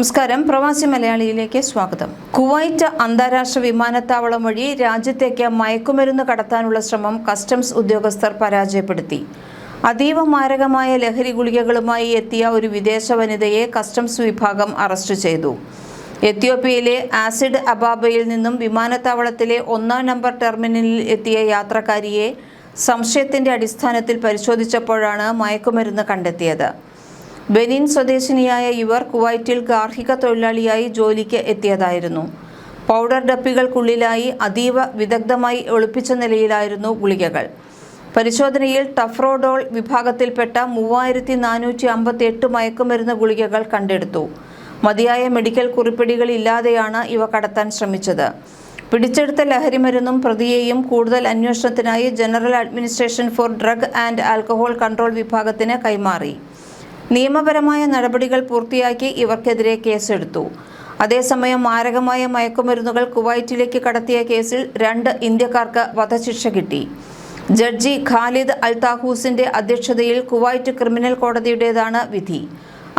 നമസ്കാരം. പ്രവാസി മലയാളിയിലേക്ക് സ്വാഗതം. കുവൈറ്റ് അന്താരാഷ്ട്ര വിമാനത്താവളം വഴി രാജ്യത്തേക്ക് മയക്കുമരുന്ന് കടത്താനുള്ള ശ്രമം കസ്റ്റംസ് ഉദ്യോഗസ്ഥർ പരാജയപ്പെടുത്തി. അതീവ മാരകമായ ലഹരി ഗുളികകളുമായി എത്തിയ ഒരു വിദേശ വനിതയെ കസ്റ്റംസ് വിഭാഗം അറസ്റ്റ് ചെയ്തു. എത്യോപ്യയിലെ ആസിഡ് അബാബയിൽ നിന്നും വിമാനത്താവളത്തിലെ ഒന്നാം നമ്പർ ടെർമിനലിൽ എത്തിയ യാത്രക്കാരിയെ സംശയത്തിന്റെ അടിസ്ഥാനത്തിൽ പരിശോധിച്ചപ്പോഴാണ് മയക്കുമരുന്ന് കണ്ടെത്തിയത്. ബെനിൻ സ്വദേശിനിയായ ഇവർ കുവൈറ്റിൽ ഗാർഹിക തൊഴിലാളിയായി ജോലിക്ക് എത്തിയതായിരുന്നു. പൗഡർ ഡപ്പികൾക്കുള്ളിലായി അതീവ വിദഗ്ധമായി ഒളിപ്പിച്ച നിലയിലായിരുന്നു ഗുളികകൾ. പരിശോധനയിൽ ടഫ്രോഡോൾ വിഭാഗത്തിൽപ്പെട്ട മൂവായിരത്തി നാനൂറ്റി അമ്പത്തി എട്ട് മയക്കുമരുന്ന് ഗുളികകൾ കണ്ടെടുത്തു. മതിയായ മെഡിക്കൽ കുറിപ്പടികൾ ഇല്ലാതെയാണ് ഇവ കടത്താൻ ശ്രമിച്ചത്. പിടിച്ചെടുത്ത ലഹരിമരുന്നും പ്രതിയെയും കൂടുതൽ അന്വേഷണത്തിനായി general administration for drug and alcohol control വിഭാഗത്തിന് കൈമാറി. നിയമപരമായ നടപടികൾ പൂർത്തിയാക്കി ഇവർക്കെതിരെ കേസെടുത്തു. അതേസമയം മാരകമായ മയക്കുമരുന്നുകൾ കുവൈറ്റിലേക്ക് കടത്തിയ കേസിൽ രണ്ട് ഇന്ത്യക്കാർക്ക് വധശിക്ഷ കിട്ടി. ജഡ്ജി ഖാലിദ് അൽതാഹൂസിന്റെ അധ്യക്ഷതയിൽ കുവൈറ്റ് ക്രിമിനൽ കോടതിയുടേതാണ് വിധി.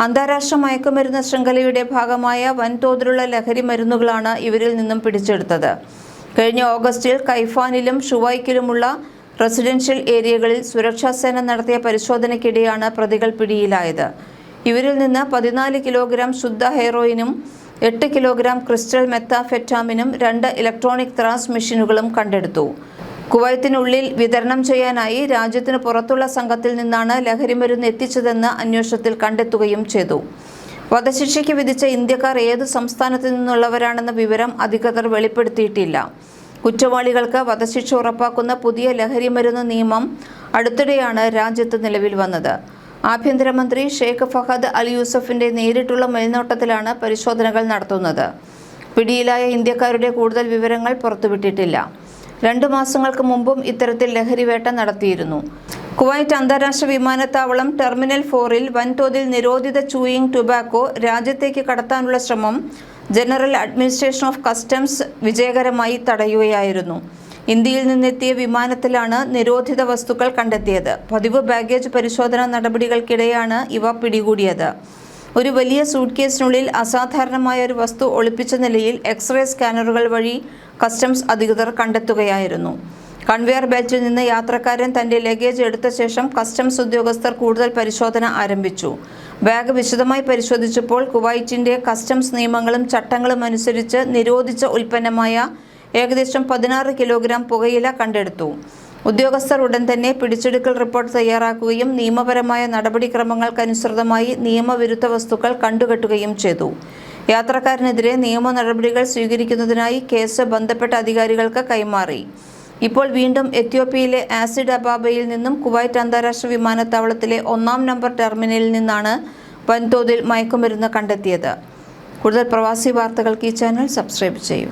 അന്താരാഷ്ട്ര മയക്കുമരുന്ന് ശൃംഖലയുടെ ഭാഗമായ വൻതോതിലുള്ള ലഹരി മരുന്നുകളാണ് ഇവരിൽ നിന്നും പിടിച്ചെടുത്തത്. കഴിഞ്ഞ ഓഗസ്റ്റിൽ കൈഫാനിലും ഷുവൈക്കിലുമുള്ള റെസിഡൻഷ്യൽ ഏരിയകളിൽ സുരക്ഷാ സേന നടത്തിയ പരിശോധനയ്ക്കിടെയാണ് പ്രതികൾ പിടിയിലായത്. ഇവരിൽ നിന്ന് പതിനാല് കിലോഗ്രാം ശുദ്ധ ഹെറോയിനും എട്ട് കിലോഗ്രാം ക്രിസ്റ്റൽ മെത്താഫെറ്റാമിനും രണ്ട് ഇലക്ട്രോണിക് ത്രാസ് മെഷീനുകളും കണ്ടെടുത്തു. കുവൈത്തിനുള്ളിൽ വിതരണം ചെയ്യാനായി രാജ്യത്തിന് പുറത്തുള്ള സംഘത്തിൽ നിന്നാണ് ലഹരിമരുന്ന് എത്തിച്ചതെന്ന് അന്വേഷണത്തിൽ കണ്ടെത്തുകയും ചെയ്തു. വധശിക്ഷയ്ക്ക് വിധിച്ച ഇന്ത്യക്കാർ ഏത് സംസ്ഥാനത്തു നിന്നുള്ളവരാണെന്ന വിവരം അധികൃതർ വെളിപ്പെടുത്തിയിട്ടില്ല. കുറ്റവാളികൾക്ക് വധശിക്ഷ ഉറപ്പാക്കുന്ന പുതിയ ലഹരിമരുന്ന് നിയമം അടുത്തിടെയാണ് രാജ്യത്ത് നിലവിൽ വന്നത്. ആഭ്യന്തരമന്ത്രി ഷെയ്ഖ് ഫഹദ് അൽ യൂസഫിന്റെ നേരിട്ടുള്ള മേൽനോട്ടത്തിലാണ് പരിശോധനകൾ നടത്തുന്നത്. പിടിയിലായ ഇന്ത്യക്കാരുടെ കൂടുതൽ വിവരങ്ങൾ പുറത്തുവിട്ടിട്ടില്ല. രണ്ടു മാസങ്ങൾക്ക് മുമ്പും ഇത്തരത്തിൽ ലഹരിവേട്ട നടത്തിയിരുന്നു. കുവൈറ്റ് അന്താരാഷ്ട്ര വിമാനത്താവളം ടെർമിനൽ ഫോറിൽ വൻതോതിൽ നിരോധിത ചൂയിങ് ടുബാക്കോ രാജ്യത്തേക്ക് കടത്താനുള്ള ശ്രമം ജനറൽ അഡ്മിനിസ്ട്രേഷൻ ഓഫ് കസ്റ്റംസ് വിജയകരമായി തടയുകയായിരുന്നു. ഇന്ത്യയിൽ നിന്നെത്തിയ വിമാനത്തിലാണ് നിരോധിത വസ്തുക്കൾ കണ്ടെത്തിയത്. പതിവ് ബാഗേജ് പരിശോധനാ നടപടികൾക്കിടെയാണ് ഇവ പിടികൂടിയത്. ഒരു വലിയ സൂട്ട് കേസിനുള്ളിൽ അസാധാരണമായ ഒരു വസ്തു ഒളിപ്പിച്ച നിലയിൽ എക്സ്റേ സ്കാനറുകൾ വഴി കസ്റ്റംസ് അധികൃതർ കണ്ടെത്തുകയായിരുന്നു. കൺവെയർ ബെൽറ്റിൽ നിന്ന് യാത്രക്കാരൻ തന്റെ ലഗേജ് എടുത്ത ശേഷം കസ്റ്റംസ് ഉദ്യോഗസ്ഥർ കൂടുതൽ പരിശോധന ആരംഭിച്ചു. ബാഗ് വിശദമായി പരിശോധിച്ചപ്പോൾ കുവൈറ്റിന്റെ കസ്റ്റംസ് നിയമങ്ങളും ചട്ടങ്ങളും അനുസരിച്ച് നിരോധിച്ച ഉൽപ്പന്നമായ ഏകദേശം പതിനാറ് കിലോഗ്രാം പുകയില കണ്ടെടുത്തു. ഉദ്യോഗസ്ഥർ ഉടൻ തന്നെ പിടിച്ചെടുക്കൽ റിപ്പോർട്ട് തയ്യാറാക്കുകയും നിയമപരമായ നടപടിക്രമങ്ങൾക്കനുസൃതമായി നിയമവിരുദ്ധ വസ്തുക്കൾ കണ്ടുകെട്ടുകയും ചെയ്തു. യാത്രക്കാരനെതിരെ നിയമ നടപടികൾ സ്വീകരിക്കുന്നതിനായി കേസ് ബന്ധപ്പെട്ട അധികാരികൾക്ക് കൈമാറി. ഇപ്പോൾ വീണ്ടും എത്യോപ്യയിലെ ആസിഡ് അബാബയിൽ നിന്നും കുവൈറ്റ് അന്താരാഷ്ട്ര വിമാനത്താവളത്തിലെ ഒന്നാം നമ്പർ ടെർമിനലിൽ നിന്നാണ് വൻതോതിൽ മയക്കുമരുന്ന് കണ്ടെത്തിയത്. കൂടുതൽ പ്രവാസി വാർത്തകൾക്ക് ഈ ചാനൽ സബ്സ്ക്രൈബ് ചെയ്യൂ.